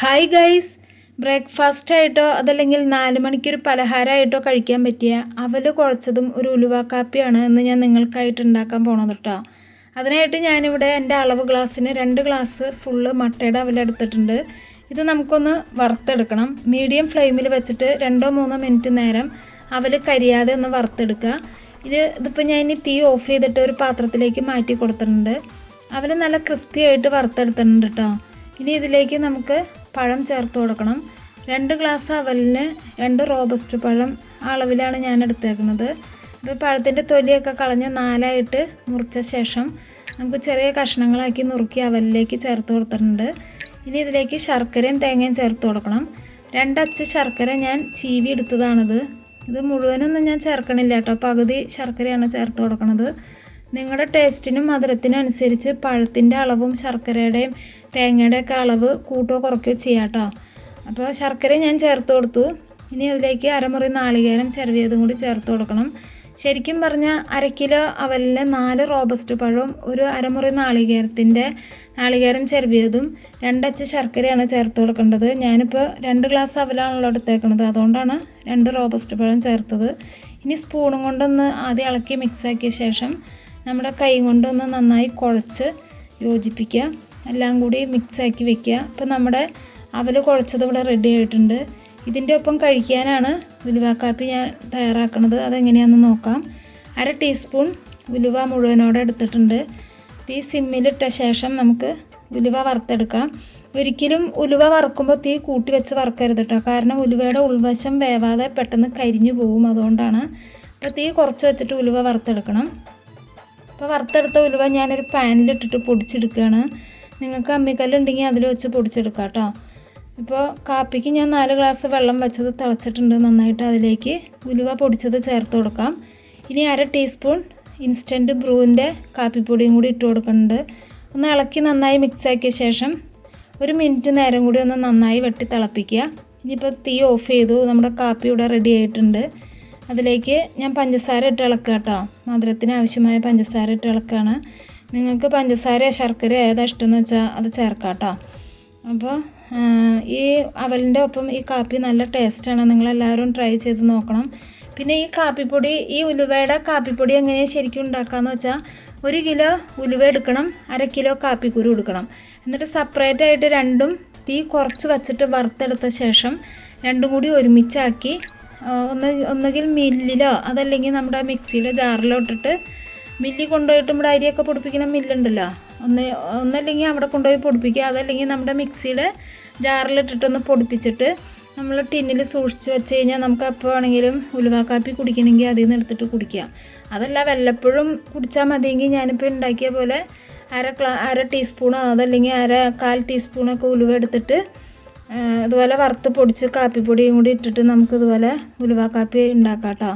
Hi guys breakfast ആയിട്ടോ അതല്ലെങ്കിൽ നാല് മണിക്കൊരു പലഹാരമായിട്ടോ കഴിക്കാൻ പറ്റിയ അവൽ കുഴച്ചതും ഒരു ഉലുവ കാപ്പിയാണ് എന്ന് ഞാൻ നിങ്ങൾക്കായിട്ട് ഉണ്ടാക്കാൻ പോണത് കേട്ടോ അതിനായിട്ട് ഞാനിവിടെ എന്റെ അളവ് ഗ്ലാസ്സിന് രണ്ട് ഗ്ലാസ് ഫുള്ള് മട്ടയുടെ അവലെടുത്തിട്ടുണ്ട് ഇത് നമുക്കൊന്ന് വറുത്തെടുക്കണം. മീഡിയം ഫ്ലെയിമിൽ വെച്ചിട്ട് രണ്ടോ മൂന്നോ മിനിറ്റ് നേരം അവൽ കരിയാതെ ഒന്ന് വറുത്തെടുക്കുക. ഇത് ഇതിപ്പോൾ ഞാൻ ഇനി തീ ഓഫ് ചെയ്തിട്ട് ഒരു പാത്രത്തിലേക്ക് മാറ്റി കൊടുത്തിട്ടുണ്ട്. അവൽ നല്ല ക്രിസ്പി ആയിട്ട് വറുത്തെടുത്തിട്ടുണ്ട് കേട്ടോ ഇനി ഇതിലേക്ക് നമുക്ക് പഴം ചേർത്ത് കൊടുക്കണം. രണ്ട് ഗ്ലാസ് അവലിന് രണ്ട് റോബസ്റ്റ് പഴം അളവിലാണ് ഞാൻ എടുത്തേക്കുന്നത്. അപ്പോൾ പഴത്തിന്റെ തൊലിയൊക്കെ കളഞ്ഞ് നാലായിട്ട് മുറിച്ച ശേഷം നമുക്ക് ചെറിയ കഷ്ണങ്ങളാക്കി നുറുക്കി അവലിലേക്ക് ചേർത്ത് കൊടുത്തിട്ടുണ്ട്. ഇനി ഇതിലേക്ക് ശർക്കരയും തേങ്ങയും ചേർത്ത് കൊടുക്കണം. രണ്ടച്ച് ശർക്കര ഞാൻ ചീവി എടുത്തതാണിത്. ഇത് മുഴുവനൊന്നും ഞാൻ ചേർക്കണില്ല കേട്ടോ. പകുതി ശർക്കരയാണ് ചേർത്ത് കൊടുക്കുന്നത് നിങ്ങളുടെ ടേസ്റ്റിനും മധുരത്തിനും അനുസരിച്ച് പഴത്തിന്റെ അളവും ശർക്കരയുടെയും തേങ്ങയുടെയൊക്കെ അളവ് കൂട്ടുകയോ കുറയ്ക്കുകയോ ചെയ്യാം കേട്ടോ അപ്പോൾ ശർക്കര ഞാൻ ചേർത്ത് കൊടുത്തു. ഇനി അതിലേക്ക് അരമുറി നാളികേരം ചെറിയതും കൂടി ചേർത്ത് കൊടുക്കണം. ശരിക്കും പറഞ്ഞാൽ അര കിലോ അവലിന് നാല് റോബസ്റ്റ് പഴവും ഒരു അരമുറി നാളികേരത്തിന്റെ നാളികേരം ചെറുവിയതും രണ്ടച്ച് ശർക്കരയാണ് ചേർത്ത് കൊടുക്കേണ്ടത്. ഞാനിപ്പോൾ രണ്ട് ഗ്ലാസ് അവലാണല്ലോ എടുത്തേക്കണത്. അതുകൊണ്ടാണ് രണ്ട് റോബസ്റ്റ് പഴം ചേർത്തത്. ഇനി സ്പൂണും കൊണ്ടൊന്ന് ആദ്യം ഇളക്കി മിക്സാക്കിയ ശേഷം നമ്മുടെ കൈ കൊണ്ടൊന്ന് നന്നായി കുഴച്ച് യോജിപ്പിക്കുക. എല്ലാം കൂടി മിക്സാക്കി വെക്കുക. ഇപ്പം നമ്മുടെ അവൽ കുഴച്ചത് ഇവിടെ റെഡി ആയിട്ടുണ്ട്. ഇതിന്റെ ഒപ്പം കഴിക്കാനാണ് ഉലുവാക്കാപ്പി കാപ്പി ഞാൻ തയ്യാറാക്കുന്നത് അതെങ്ങനെയാണെന്ന് നോക്കാം. അര ടീസ്പൂൺ ഉലുവ മുഴുവനോടെ എടുത്തിട്ടുണ്ട്. തീ സിമ്മിലിട്ട ശേഷം നമുക്ക് ഉലുവ വറുത്തെടുക്കാം. ഒരിക്കലും ഉലുവ വറുക്കുമ്പോൾ തീ കൂട്ടി വെച്ച് വറുക്കരുത് കേട്ടോ കാരണം ഉലുവയുടെ ഉൾവശം വേവാതെ പെട്ടെന്ന് കരിഞ്ഞു പോകും അതുകൊണ്ടാണ്. അപ്പോൾ തീ കുറച്ച് വെച്ചിട്ട് ഉലുവ വറുത്തെടുക്കണം. അപ്പോൾ വറുത്തെടുത്ത ഉലുവ ഞാനൊരു പാനിലിട്ടിട്ട് പൊടിച്ചെടുക്കുകയാണ്. നിങ്ങൾക്ക് അമ്മിക്കല്ലുണ്ടെങ്കിൽ അതിൽ വെച്ച് പൊടിച്ചെടുക്കാം കേട്ടോ. ഇപ്പോൾ കാപ്പിക്ക് ഞാൻ നാല് ഗ്ലാസ് വെള്ളം വെച്ചത് തിളച്ചിട്ടുണ്ട്. നന്നായിട്ട് അതിലേക്ക് ഉലുവ പൊടിച്ചത് ചേർത്ത് കൊടുക്കാം. ഇനി അര ടീസ്പൂൺ ഇൻസ്റ്റന്റ് ബ്രൂവിന്റെ കാപ്പിപ്പൊടിയും കൂടി ഇട്ട് കൊടുക്കുന്നുണ്ട്. ഒന്ന് ഇളക്കി നന്നായി മിക്സ് ആക്കിയ ശേഷം ഒരു മിനിറ്റ് നേരം കൂടി ഒന്ന് നന്നായി വെട്ടി തിളപ്പിക്കുക. ഇനിയിപ്പോൾ തീ ഓഫ് ചെയ്തു. നമ്മുടെ കാപ്പി ഇവിടെ റെഡി ആയിട്ടുണ്ട്. അതിലേക്ക് ഞാൻ പഞ്ചസാര ഇട്ട് ഇളക്കുക കേട്ടോ. മധുരത്തിന് ആവശ്യമായ പഞ്ചസാര ഇട്ട് ഇളക്കുകയാണ്. നിങ്ങൾക്ക് പഞ്ചസാര ശർക്കര ഏതാ ഇഷ്ടമെന്ന് വെച്ചാൽ അത് ചേർക്കാം കേട്ടോ. അപ്പോൾ ഈ അവലിന്റെ ഒപ്പം ഈ കാപ്പി നല്ല ടേസ്റ്റാണ് നിങ്ങളെല്ലാവരും ട്രൈ ചെയ്ത് നോക്കണം. പിന്നെ ഈ കാപ്പിപ്പൊടി ഈ ഉലുവയുടെ കാപ്പിപ്പൊടി എങ്ങനെയാണ് ശരിക്കും ഉണ്ടാക്കാമെന്ന് വെച്ചാൽ ഒരു കിലോ ഉലുവ എടുക്കണം അര കിലോ കാപ്പിക്കുരു എടുക്കണം എന്നിട്ട് സെപ്പറേറ്റ് ആയിട്ട് രണ്ടും തീ കുറച്ച് വച്ചിട്ട് വറുത്തെടുത്ത ശേഷം രണ്ടും കൂടി ഒരുമിച്ചാക്കി ഒന്ന് ഒന്നുകിൽ മില്ലിലോ അതല്ലെങ്കിൽ നമ്മുടെ മിക്സിയിലോ ജാറിലോ ഇട്ടിട്ട് മില്ലിൽ കൊണ്ടുപോയിട്ട് നമ്മുടെ അരിയൊക്കെ പൊടിപ്പിക്കുന്ന മില്ലുണ്ടല്ലോ. ഒന്ന് ഒന്നല്ലെങ്കിൽ അവിടെ കൊണ്ടുപോയി പൊടിപ്പിക്കുക. അതല്ലെങ്കിൽ നമ്മുടെ മിക്സിയുടെ ജാറിലിട്ടിട്ടൊന്ന് പൊടിപ്പിച്ചിട്ട് നമ്മൾ ടിന്നിൽ സൂക്ഷിച്ച് വെച്ച് കഴിഞ്ഞാൽ നമുക്ക് എപ്പോൾ വേണമെങ്കിലും ഉലുവാക്കാപ്പി കാപ്പി കുടിക്കണമെങ്കിൽ അതിൽ നിന്ന് എടുത്തിട്ട് കുടിക്കാം. അതല്ല വല്ലപ്പോഴും കുടിച്ചാൽ മതിയെങ്കിൽ ഞാനിപ്പോൾ ഉണ്ടാക്കിയ പോലെ അര ക്ലാ അര ടീസ്പൂണോ അതല്ലെങ്കിൽ അര കാൽ ടീസ്പൂണൊക്കെ ഉലുവ എടുത്തിട്ട് ഇതുപോലെ വറുത്ത് പൊടിച്ച് കാപ്പിപ്പൊടിയും കൂടി ഇട്ടിട്ട് നമുക്ക് ഇതുപോലെ ഉലുവ ഉണ്ടാക്കാം കേട്ടോ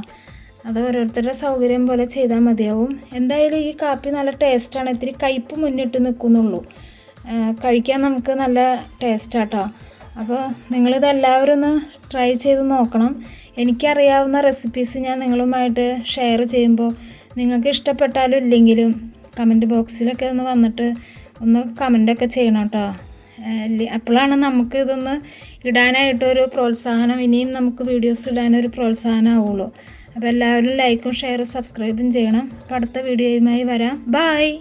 അത് ഓരോരുത്തരുടെ സൗകര്യം പോലെ ചെയ്താൽ മതിയാവും. എന്തായാലും ഈ കാപ്പി നല്ല ടേസ്റ്റാണ്. ഇത്തിരി കയ്പ്പ് മുന്നിട്ട് നിൽക്കുന്നുള്ളൂ കഴിക്കാൻ നമുക്ക് നല്ല ടേസ്റ്റാട്ടോ. അപ്പോൾ നിങ്ങളിത് എല്ലാവരും ഒന്ന് ട്രൈ ചെയ്ത് നോക്കണം. എനിക്കറിയാവുന്ന റെസിപ്പീസ് ഞാൻ നിങ്ങളുമായിട്ട് ഷെയർ ചെയ്യുമ്പോൾ നിങ്ങൾക്ക് ഇഷ്ടപ്പെട്ടാലും ഇല്ലെങ്കിലും കമന്റ് ബോക്സിലൊക്കെ ഒന്ന് വന്നിട്ട് ഒന്ന് കമന്റൊക്കെ ചെയ്യണം കേട്ടോ അപ്പോഴാണ് നമുക്ക് ഇതൊന്ന് ഇടാനായിട്ടൊരു പ്രോത്സാഹനം ഇനിയും നമുക്ക് വീഡിയോസ് ഇടാനൊരു പ്രോത്സാഹനം ആവുള്ളൂ അപ്പോൾ എല്ലാവരും ലൈക്കും ഷെയറും സബ്സ്ക്രൈബും ചെയ്യണം. അപ്പോൾ അടുത്ത വീഡിയോയുമായി വരാം. ബായ്